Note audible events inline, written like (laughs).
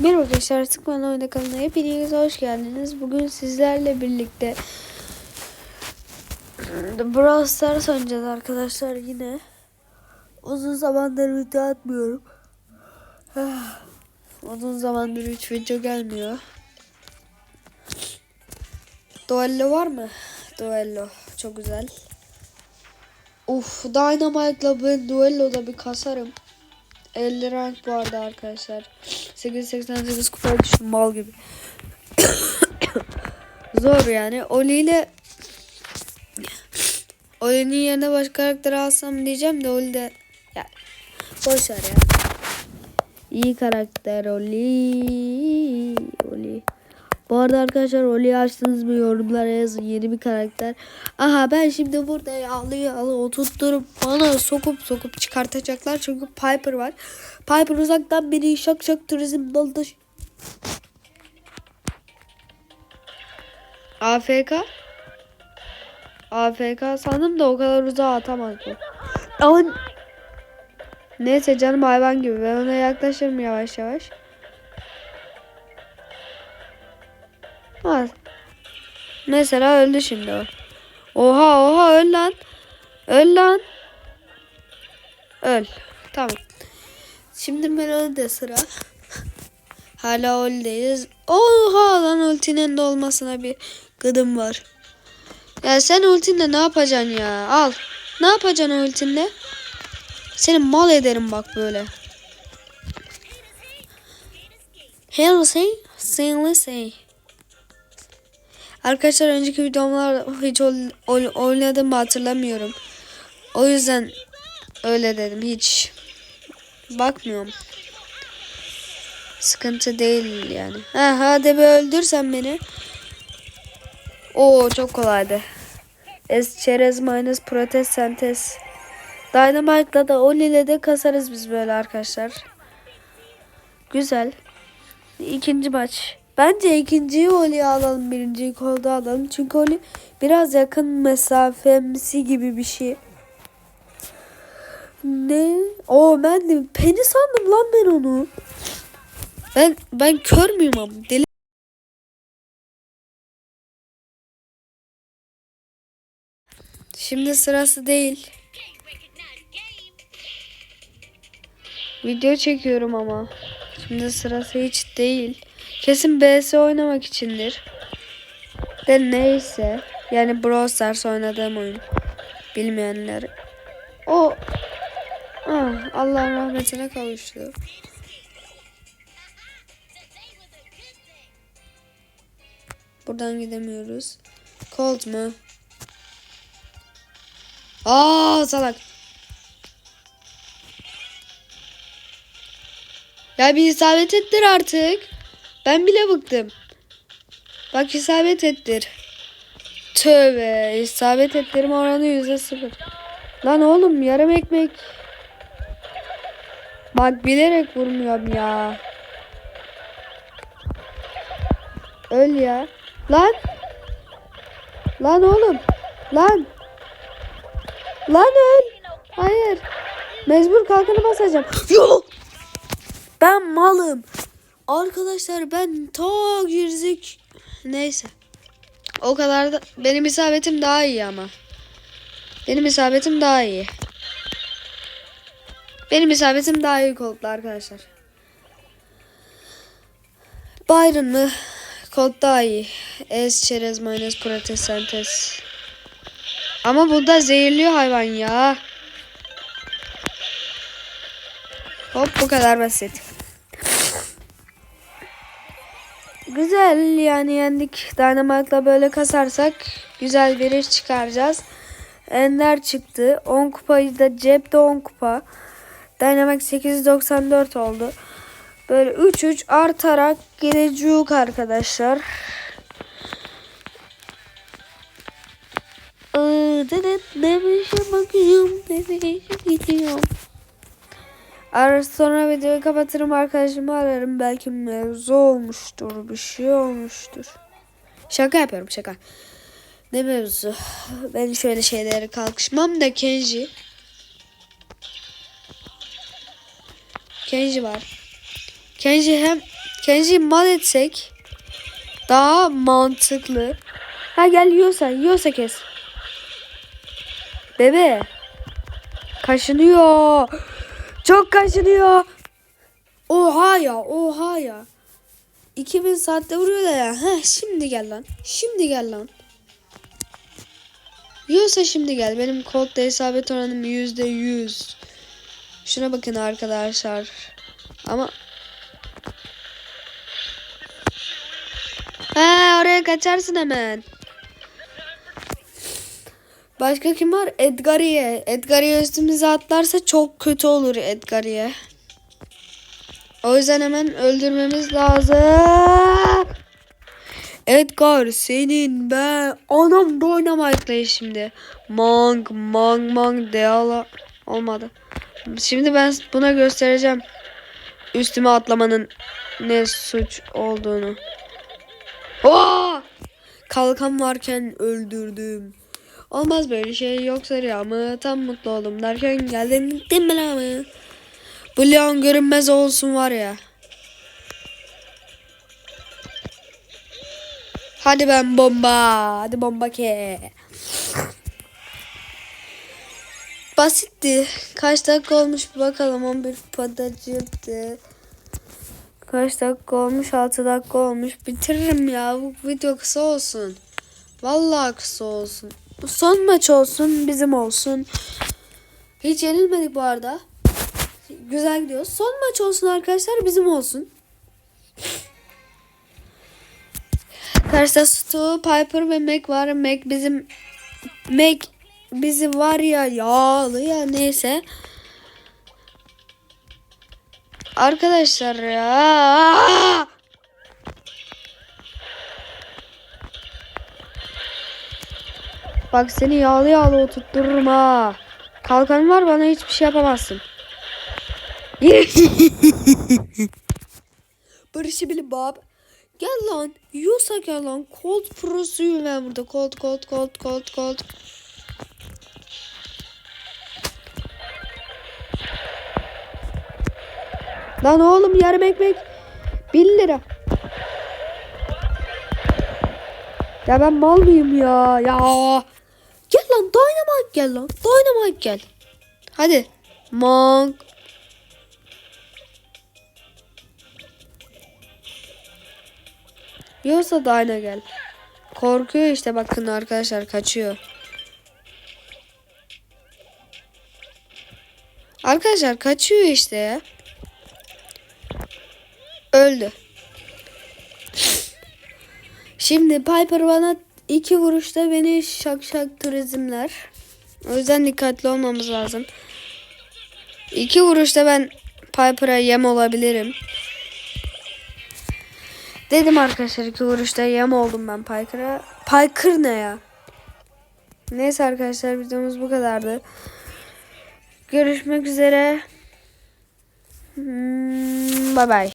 Merhaba arkadaşlar, Sıkman Oyunda kanalına hepiniz hoş geldiniz. Bugün sizlerle birlikte The Brawl Stars oynayacağız arkadaşlar yine. Uzun zamandır video atmıyorum. (sighs) Uzun zamandır hiç video gelmiyor. Duello var mı? Duello, çok güzel. Uf, Dynamite'la ben Duello'da bir kasarım. 50 rank bu arada arkadaşlar. 888 kupaya düştüm mal gibi. (coughs) Zor yani. Oli ile Oli'nin yerine başka karakter alsam diyeceğim de Oli de ya boş ya. İyi karakter. Oli. Bu arada arkadaşlar Oli'yi açtınız mı yorumlara yazın yeni bir karakter. Aha ben şimdi burada yağlı yağlı oturtturup bana sokup sokup çıkartacaklar. Çünkü Piper var. Piper uzaktan beni şak şak turizm daldı. AFK? AFK sandım da o kadar uzağa atamaz bu. Ama neyse canım hayvan gibi. Ben ona yaklaşırım yavaş yavaş. Ha. Mesela öldü şimdi o. Oha oha öl lan. Öl lan. Öl. Tamam. Şimdi Melodi'de sıra. (laughs) Hala Oli'deyiz. Oha lan ultinin de olmasına bir gıdım var. Ya sen ultinle ne yapacaksın ya? Al. Ne yapacaksın ultinle? Seni mal ederim bak böyle. Hello say, say, say. Arkadaşlar önceki videomlar hiç oynadığımı hatırlamıyorum. O yüzden öyle dedim hiç bakmıyorum. Sıkıntı değil yani. Ha hadi bir öldürsen beni. Oo çok kolaydı. Es çerez minus protest sentez. Dynamite'la da Oli de kasarız biz böyle arkadaşlar. Güzel. İkinci maç. Bence ikinciyi Oli'ye alalım. Birinciyi kolda alalım. Çünkü Oli biraz yakın mesafemsi gibi bir şey. Ne? O ben de peni sandım lan ben onu. Ben ben kör müyüm ama deli. Şimdi sırası değil. Video çekiyorum ama. Şimdi sırası hiç değil. Kesin BS oynamak içindir. De neyse. Yani Brawl Stars oynadığım oyun. Bilmeyenler. O ah, Allah'ın rahmetine kavuştu. Buradan gidemiyoruz. Colt mu? Aa salak. Ya bir isabet ettir artık. Ben bile bıktım. Bak isabet ettir. Tövbe isabet ettirme oranı yüzde sıfır. Lan oğlum yarım ekmek. Bak bilerek vurmuyorum ya. Öl ya. Lan. Lan oğlum. Lan. Lan öl. Hayır. Mecbur kalkanı basacağım. Yok. Ben malım. Arkadaşlar ben ta girzik. Neyse. O kadar da benim isabetim daha iyi ama. Benim isabetim daha iyi. Benim isabetim daha iyi Colt'la arkadaşlar. Byron mı? Colt daha iyi. Es çerez mayonez protez sentez. Ama bu da zehirliyor hayvan ya. Hop bu kadar basit. Güzel yani yendik. Dynamite'la böyle kasarsak güzel bir iş çıkaracağız. Ender çıktı. 10 kupayı da cepte 10 kupa. Dynamite 894 oldu. Böyle 3-3 artarak gidecek arkadaşlar. Demişe bakıyorum. Demişe gidiyorum. Ara sonra videoyu kapatırım arkadaşımı ararım. Belki mevzu olmuştur. Bir şey olmuştur. Şaka yapıyorum şaka. Ne mevzu? Ben şöyle şeylere kalkışmam da Kenji. Kenji var. Kenji hem Kenji'yi mal etsek daha mantıklı. Ha gel yiyorsa yiyorsa kes. Bebe. Kaşınıyor. Çok kaşınıyor. Oha ya oha ya. 2000 saatte vuruyor da ya. Heh, şimdi gel lan. Şimdi gel lan. Yiyorsa şimdi gel. Benim kodda isabet oranım yüzde yüz. Şuna bakın arkadaşlar. Ama He oraya kaçarsın hemen. Başka kim var? Edgariye. Edgariye üstümüze atlarsa çok kötü olur Edgariye. O yüzden hemen öldürmemiz lazım. Edgar senin ben anam Dynamite'la şimdi. Mang mang mang deala olmadı. Şimdi ben buna göstereceğim. Üstüme atlamanın ne suç olduğunu. Oo! Kalkan varken öldürdüm. Olmaz böyle şey yoksa rüyamı tam mutlu oldum derken geldin değil mi lan? Bu Leon görünmez olsun var ya. Hadi ben bomba. Hadi bomba ke. Basitti. Kaç dakika olmuş bakalım. 11 padacıktı. Kaç dakika olmuş? 6 dakika olmuş. Bitiririm ya. Bu video kısa olsun. Vallahi kısa olsun. Bu son maç olsun. Bizim olsun. Hiç yenilmedik bu arada. Güzel gidiyor. Son maç olsun arkadaşlar. Bizim olsun. Karşıda Stu, Piper ve Mac var. Mac bizim Mac bizi var ya yağlı ya neyse. Arkadaşlar ya. Bak seni yağlı yağlı oturttururum ha. Kalkan var bana hiçbir şey yapamazsın. (laughs) Barış'ı bile bab. Gel lan. Yiyorsa gel lan. Cold Pro'suyum ben burada. Cold cold cold cold cold. Lan oğlum yarım ekmek 1 lira. Ya ben mal mıyım ya? Ya. Gel lan Dynamite gel. Hadi. Monk. Yoksa Dyna gel. Korkuyor işte bakın arkadaşlar kaçıyor. Arkadaşlar kaçıyor işte ya. Öldü. Şimdi Piper bana iki vuruşta beni şak şak turizmler. O yüzden dikkatli olmamız lazım. İki vuruşta ben Piper'a yem olabilirim. Dedim arkadaşlar iki vuruşta yem oldum ben Piper'a. Piper ne ya? Neyse arkadaşlar videomuz bu kadardı. Görüşmek üzere. Hmm, bye bye.